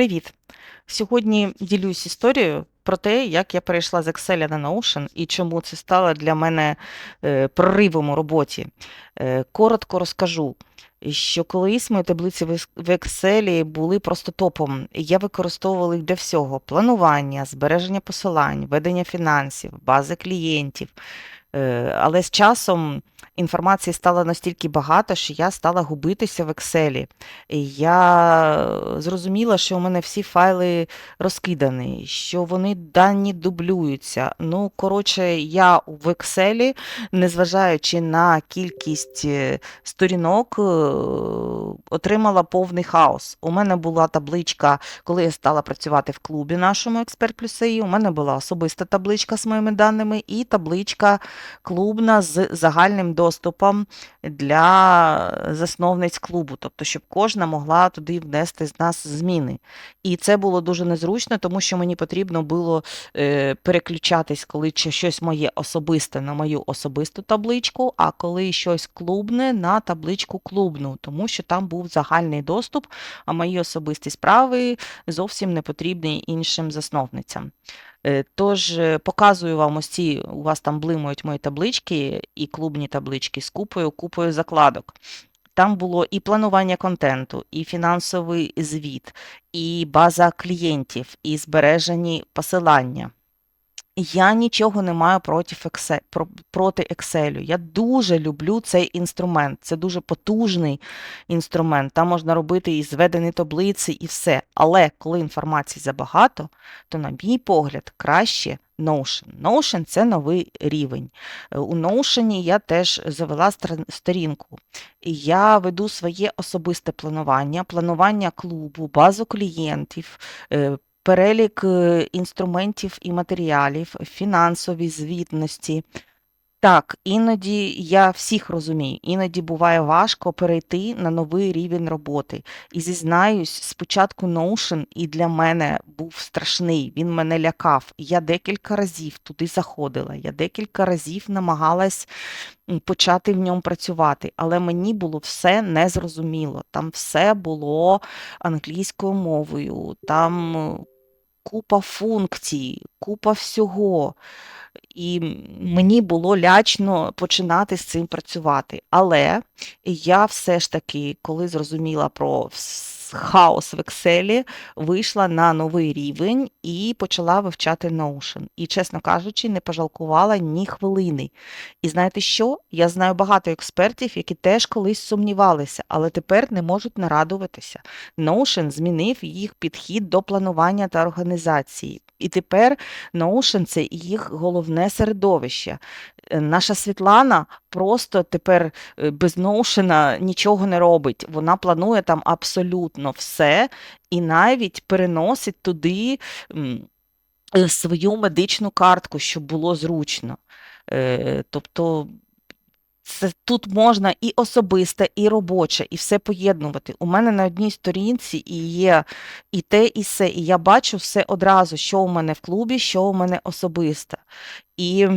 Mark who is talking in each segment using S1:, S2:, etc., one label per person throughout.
S1: Привіт! Сьогодні ділюсь історією про те, як я перейшла з Excel на Notion і чому це стало для мене е, проривом у роботі. Е, коротко розкажу, що колись мої таблиці в Excel були просто топом. Я використовувала їх для всього: планування, збереження посилань, ведення фінансів, бази клієнтів. Е, Але з часом інформації стало настільки багато, що я стала губитися в Excel. І Я зрозуміла, що у мене всі файли розкидані, що вони дані дублюються. Ну, коротше, я в Excel, незважаючи на кількість е, сторінок, е, отримала повний хаос. У мене була табличка, коли я стала працювати в клубі нашому Експерт плюс АІ, у мене була особиста табличка з моїми даними і табличка клубна з загальним доступом для засновниць клубу, тобто, щоб кожна могла туди внести з нас зміни. І це було дуже незручно, тому що мені потрібно було е, переключатись, коли щось моє особисте на мою особисту табличку, а коли щось клубне на табличку клубну, тому що там був загальний доступ, а мої особисті справи зовсім не потрібні іншим засновницям. Е, Тож е, показую вам ось ці, у вас там блимають мої таблички і клубні таблички з купою, купою закладок. Там було і планування контенту, і фінансовий звіт, і база клієнтів, і збережені посилання. Я нічого не маю проти Excel, про- проти Excel. Я дуже люблю цей інструмент. Це дуже потужний інструмент. Там можна робити і зведені таблиці, і все. Але коли інформації забагато, то, на мій погляд, краще Notion. Notion – це новий рівень. У Notion я теж завела сторінку. Я веду своє особисте планування, планування клубу, базу клієнтів, е, перелік е, інструментів і матеріалів, фінансові звітності. Так, іноді я всіх розумію, іноді буває важко перейти на новий рівень роботи. І зізнаюсь, спочатку Notion і для мене був страшний, він мене лякав. Я декілька разів туди заходила, я декілька разів намагалась почати в ньому працювати, але мені було все незрозуміло. Там все було англійською мовою, там купа функцій, купа всього. І мені було лячно починати з цим працювати. Але я все ж таки, коли зрозуміла про хаос в Excel, вийшла на новий рівень і почала вивчати Notion. І, чесно кажучи, не пожалкувала ні хвилини. І знаєте що? Я знаю багато експертів, які теж колись сумнівалися, але тепер не можуть нарадуватися. Notion змінив їх підхід до планування та організації. І тепер Notion – це їх головне середовище. Е, Наша Світлана просто тепер е, без Notion нічого не робить. Вона планує там абсолютно все і навіть переносить туди е, свою медичну картку, щоб було зручно. Тобто це тут можна і особисте, і робоче, і все поєднувати. У мене на одній сторінці і є і те, і все. І я бачу все одразу, що у мене в клубі, що у мене особисте. І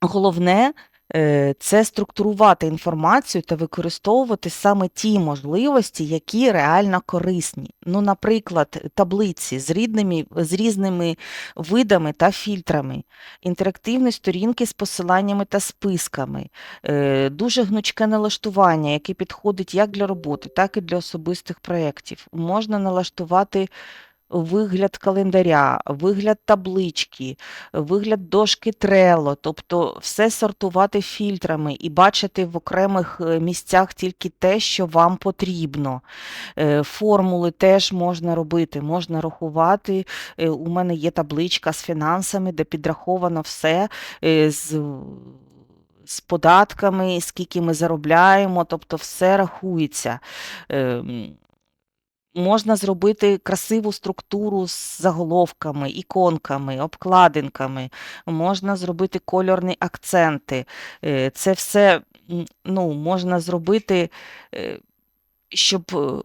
S1: головне е, це структурувати інформацію та використовувати саме ті можливості, які реально корисні. Ну, наприклад, таблиці з різними, з різними видами та фільтрами, інтерактивні сторінки з посиланнями та списками, е, дуже гнучке налаштування, яке підходить як для роботи, так і для особистих проєктів. Можна налаштувати вигляд календаря, вигляд таблички, вигляд дошки Trello, тобто все сортувати фільтрами і бачити в окремих е, місцях тільки те, що вам потрібно. Е, Формули теж можна робити, можна рахувати. Е, У мене є табличка з фінансами, де підраховано все з. З податками, скільки ми заробляємо, тобто все рахується. Можна зробити красиву структуру з заголовками, іконками, обкладинками, можна зробити кольорні акценти. Е, Це все ну, можна зробити, е, щоб е,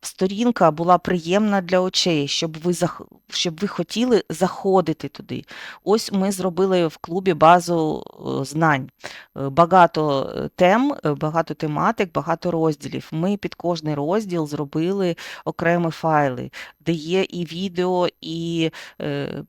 S1: сторінка була приємна для очей, щоб ви зах... щоб ви хотіли заходити туди. Ось ми зробили в клубі базу е, знань. Е, Багато е, тем, багато тематик, багато розділів. Ми під кожний розділ зробили окремі файли, де є і відео, і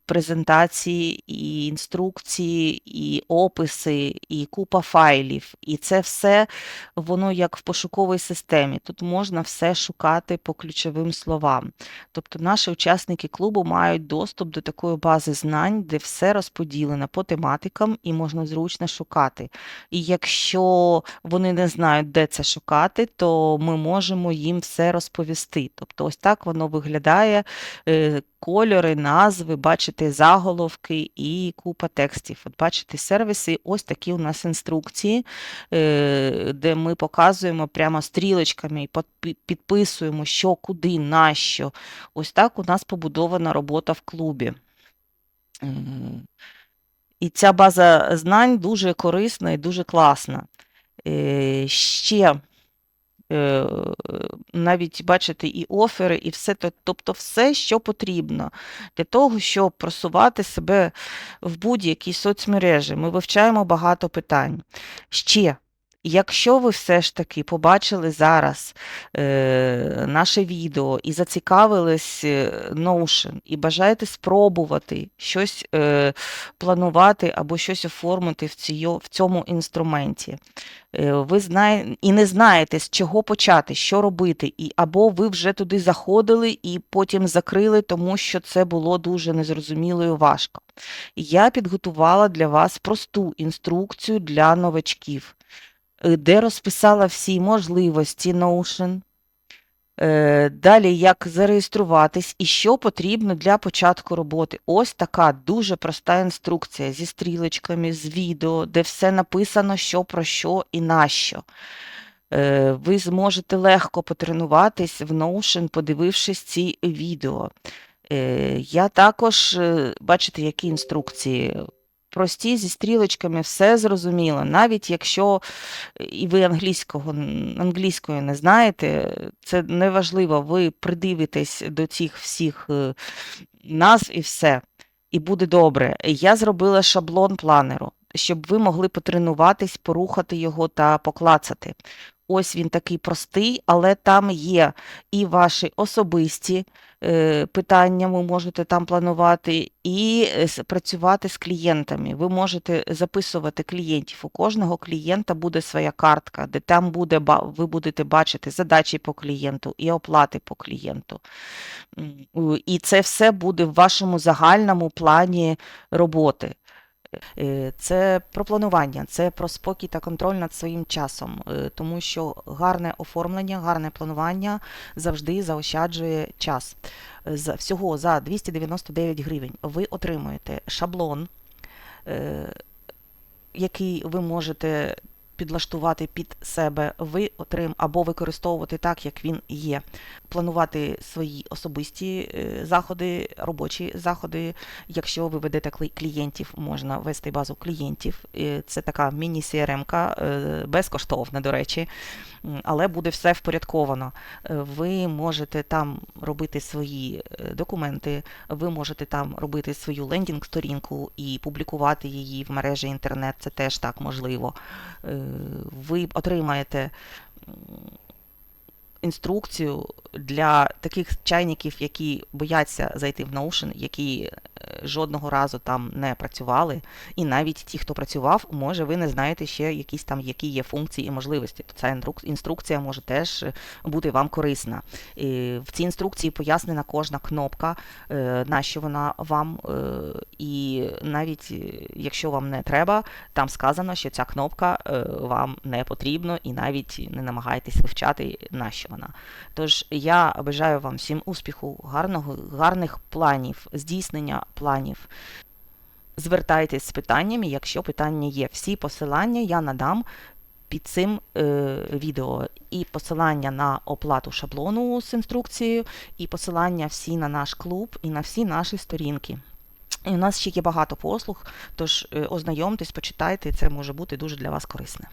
S1: презентації, і інструкції, і описи, і купа файлів. І це все воно як в пошуковій системі. Тут можна все шукати по ключовим словам. Тобто наші учасники клубу мають доступ до такої бази знань, де все розподілено по тематикам і можна зручно шукати. І якщо вони не знають, де це шукати, то ми можемо їм все розповісти. Тобто, ось так воно виглядає. е, Кольори, назви, бачите заголовки і купа текстів. От бачите сервіси, ось такі у нас інструкції, е, де ми показуємо прямо стрілочками і подпи- підписуємо, що, куди, на що. Ось так у нас побудована робота в клубі. І ця база знань дуже корисна і дуже класна. Е, Ще е, навіть бачите і офери, і все, тобто все, що потрібно для того, щоб просувати себе в будь-якій соцмережі. Ми вивчаємо багато питань. Ще, якщо ви все ж таки побачили зараз е, наше відео і зацікавились е, Notion, і бажаєте спробувати щось е, планувати або щось оформити в, цьо- в цьому інструменті, е, ви знає, і не знаєте, з чого почати, що робити, і або ви вже туди заходили і потім закрили, тому що це було дуже незрозуміло і важко. Я підготувала для вас просту інструкцію для новачків, де розписала всі можливості Notion, е, далі як зареєструватись і що потрібно для початку роботи. Ось така дуже проста інструкція зі стрілочками, з відео, де все написано, що про що і на що. Е, Ви зможете легко потренуватись в Notion, подивившись ці відео. Е, Я також, е, бачите, які інструкції. Прості зі стрілочками, все зрозуміло. Навіть якщо е, і ви англійського, англійської не знаєте, це не важливо, ви придивитесь до цих всіх е, назв і все, і буде добре. Я зробила шаблон планеру, щоб ви могли потренуватись, порухати його та поклацати. Ось він такий простий, але там є і ваші особисті е, питання, ви можете там планувати, і е, працювати з клієнтами. Ви можете записувати клієнтів. У кожного клієнта буде своя картка, де там буде, ви будете бачити задачі по клієнту і оплати по клієнту. І це все буде в вашому загальному плані роботи. Е, Це про планування, це про спокій та контроль над своїм часом, е, тому що гарне оформлення, гарне планування завжди заощаджує час. Всього за 299 гривень ви отримуєте шаблон, е, який ви можете підлаштувати під себе, ви отрим або використовувати так, як він є. Планувати свої особисті е, заходи, робочі заходи. Якщо ви ведете клі- клієнтів, можна вести базу клієнтів. Е, Це така міні-CRM-ка, е, безкоштовна, до речі, але буде все впорядковано. Ви можете там робити свої документи, ви можете там робити свою лендінг-сторінку і публікувати її в мережі інтернет. Це теж так можливо. Ви отримаєте інструкцію для таких чайників, які бояться зайти в Notion, які жодного разу там не працювали. І навіть ті, хто працював, може ви не знаєте ще якісь там, які є функції і можливості. То ця інструкція може теж е, бути вам корисна. І в цій інструкції пояснена кожна кнопка, е, на що вона вам, е, і навіть якщо вам не треба, там сказано, що ця кнопка вам не потрібна, і навіть не намагайтесь вивчати, на що вона. Тож я бажаю вам всім успіху, гарного, гарних планів, здійснення планів. Звертайтесь з питаннями, якщо питання є. Всі посилання я надам під цим е, відео. І посилання на оплату шаблону з інструкцією, і посилання всі на наш клуб, і на всі наші сторінки. І у нас ще є багато послуг, тож е, ознайомтесь, почитайте, це може бути дуже для вас корисне.